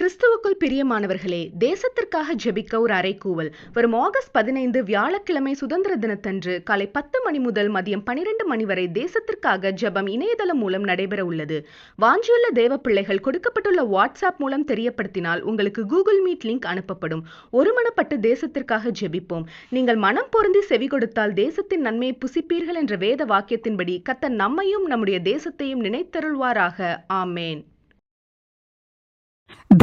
கிறிஸ்துவுக்குள் பிரியமானவர்களே தேசத்திற்காக ஜெபிக்க ஒரு அறைக்கூவல் வரும் ஆகஸ்ட் பதினைந்து வியாழக்கிழமை சுதந்திர தினத்தன்று காலை பத்து மணி முதல் மதியம் பனிரெண்டு மணி வரை தேசத்திற்காக ஜெபம் இணையதளம் மூலம் நடைபெற உள்ளது. வாஞ்சியுள்ள தேவ பிள்ளைகள் கொடுக்கப்பட்டுள்ள வாட்ஸ்அப் மூலம் தெரியப்படுத்தினால் உங்களுக்கு கூகுள் மீட் லிங்க் அனுப்பப்படும். ஒருமனப்பட்டு தேசத்திற்காக ஜெபிப்போம். நீங்கள் மனம் பொருந்தி செவி கொடுத்தால் தேசத்தின் நன்மையை புசிப்பீர்கள் என்ற வேத வாக்கியத்தின்படி கத்த நம்மையும் நம்முடைய தேசத்தையும் நினைத்தருள்வாராக. ஆமேன்.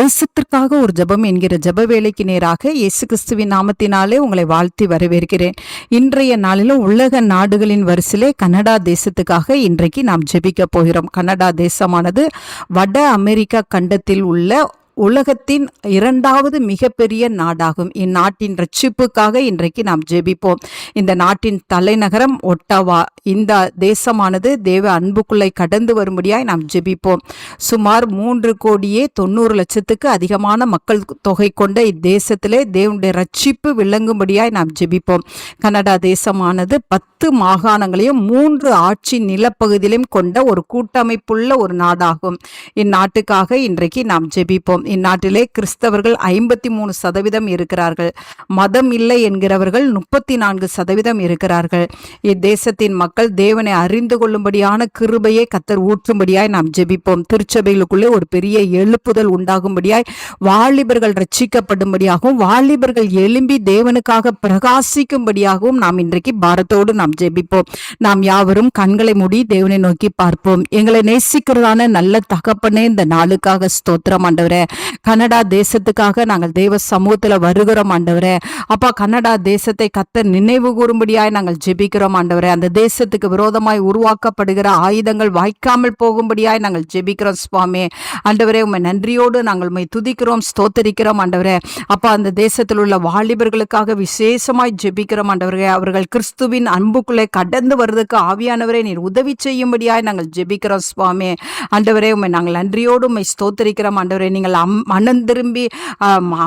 தேசத்திற்காக ஒரு ஜெபம் என்கிற ஜப வேலைக்கு நேராக இயேசு கிறிஸ்துவின் நாமத்தினாலே உங்களை வாழ்த்தி வரவேற்கிறேன். இன்றைய நாளிலும் உலக நாடுகளின் வரிசையிலே கனடா தேசத்துக்காக இன்றைக்கு நாம் ஜெபிக்க போகிறோம். கனடா தேசமானது வட அமெரிக்கா கண்டத்தில் உள்ள உலகத்தின் இரண்டாவது மிகப்பெரிய நாடாகும். இந்நாட்டின் ரட்சிப்புக்காக இன்றைக்கு நாம் ஜெபிப்போம். இந்த நாட்டின் தலைநகரம் ஒட்டவா. இந்த தேசமானது தேவ அன்புக்குள்ளே கடந்து வரும்படியாய் நாம் ஜெபிப்போம். சுமார் மூன்று கோடியே தொண்ணூறு லட்சத்துக்கு அதிகமான மக்கள் தொகை கொண்ட இத்தேசத்திலே தேவனுடைய ரட்சிப்பு விளங்கும்படியாய் நாம் ஜெபிப்போம். கனடா தேசமானது பத்து மாகாணங்களையும் மூன்று ஆட்சி நிலப்பகுதியிலும் கொண்ட ஒரு கூட்டமைப்புள்ள ஒரு நாடாகும். இந்நாட்டுக்காக இன்றைக்கு நாம் ஜெபிப்போம். இந்நாட்டிலே கிறிஸ்தவர்கள் ஐம்பத்தி மூணு சதவீதம் இருக்கிறார்கள். மதம் இல்லை என்கிறவர்கள் முப்பத்தி நான்கு சதவீதம் இருக்கிறார்கள். இத்தேசத்தின் மக்கள் தேவனை அறிந்து கொள்ளும்படியான கிருபையை கத்தர் ஊற்றும்படியாய் நாம் ஜெபிப்போம். திருச்சபைகளுக்குள்ளே ஒரு பெரிய எழுப்புதல் உண்டாகும்படியாய் வாலிபர்கள் ரட்சிக்கப்படும்படியாகவும் வாலிபர்கள் எழும்பி தேவனுக்காக பிரகாசிக்கும்படியாகவும் நாம் இன்றைக்கு பாரத்தோடு நாம் ஜெபிப்போம். நாம் யாவரும் கண்களை மூடி தேவனை நோக்கி பார்ப்போம். எங்களை நேசிக்கிறதான நல்ல தகப்பனே இந்த நாளுக்காக ஸ்தோத்திரம் ஆண்டவரே. கனடா தேசத்துக்காக நாங்கள் தேவ சமூகத்தில் வருகிறோம் ஆண்டவரே. அப்பா கனடா தேசத்தை கத்த நினைவு கூறும்படியாய் நாங்கள் ஜெபிக்கிறோம் ஆண்டவரே. அந்த தேசத்துக்கு விரோதமாய் உருவாக்கப்படுகிற ஆயுதங்கள் வாய்க்காமல் போகும்படியாய் நாங்கள் ஜெபிக்கிறோம் சுவாமி. ஆண்டவரே உண்மை நன்றியோடு நாங்கள் உண்மை துதிக்கிறோம் ஸ்தோத்தரிக்கிறோம் ஆண்டவரே. அப்பா அந்த தேசத்தில் உள்ள வாலிபர்களுக்காக விசேஷமாய் ஜெபிக்கிறோம் ஆண்டவரே. அவர்கள் கிறிஸ்துவின் அன்புக்குள்ளே கடந்து வர்றதுக்கு ஆவியானவரே நீர் உதவி செய்யும்படியாய் நாங்கள் ஜெபிக்கிறோம் சுவாமி. ஆண்டவரே உண்மை நாங்கள் நன்றியோடு உண்மை ஸ்தோத்தரிக்கிறோம் ஆண்டவரே. நீங்கள் அம் மனம் திரும்பி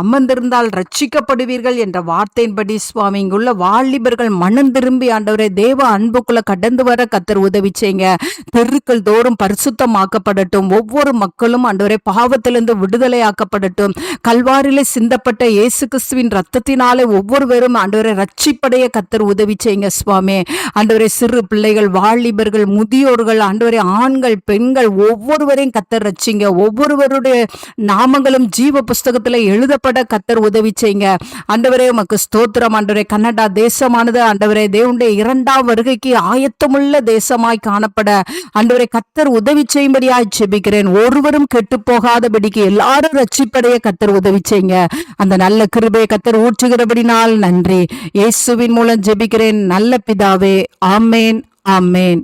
அமர்ந்திருந்தால் ரட்சிக்கப்படுவீர்கள் என்ற வார்த்தையின்படி சுவாமி இங்குள்ள வாலிபர்கள் மனம் திரும்பி ஆண்டவரை தேவ அன்புக்குள்ள கடந்து வர கத்தர் உதவி செய்யுங்க. தெருக்கள் தோறும் பரிசுத்தமாக்கப்படட்டும். ஒவ்வொரு மக்களும் ஆண்டவரை பாவத்திலிருந்து விடுதலையாக்கப்படட்டும். கல்வாரிலே சிந்தப்பட்ட இயேசு கிறிஸ்துவின் ரத்தத்தினாலே ஒவ்வொருவரும் ஆண்டவரை ரட்சிப்படைய கத்தர் உதவி செய்யுங்க சுவாமி. ஆண்டவரை சிறு பிள்ளைகள் வாலிபர்கள் முதியோர்கள் ஆண்டவரை ஆண்கள் பெண்கள் ஒவ்வொருவரையும் கத்தர் ரச்சிங்க ஒவ்வொருவருடைய நாமங்களும் ஜீவ புஸ்தகத்தில் எழுதப்பட கத்தர் உதவி செய்யுங்க. ஆண்டவரே உமக்கு ஸ்தோத்திரம். ஆண்டவரே கன்னடா தேசமானது. ஆண்டவரே தேவனுடைய இரண்டாம் வருகைக்கு ஆயத்தமுள்ள தேசமாய் காணப்பட. ஆண்டவரே கத்தர் உதவி செய்யும்படியாய் ஜெபிக்கிறேன். ஒருவரும் கெட்டு போகாதபடிக்கு எல்லாரும் ரட்சிப்படைய கத்தர் உதவி செய்யுங்க. அந்த நல்ல கிருபையை கத்தர் ஊற்றுகிறபடினால் நன்றி. இயேசுவின் மூலம் ஜெபிக்கிறேன். நல்ல பிதாவே ஆமேன் ஆமேன்.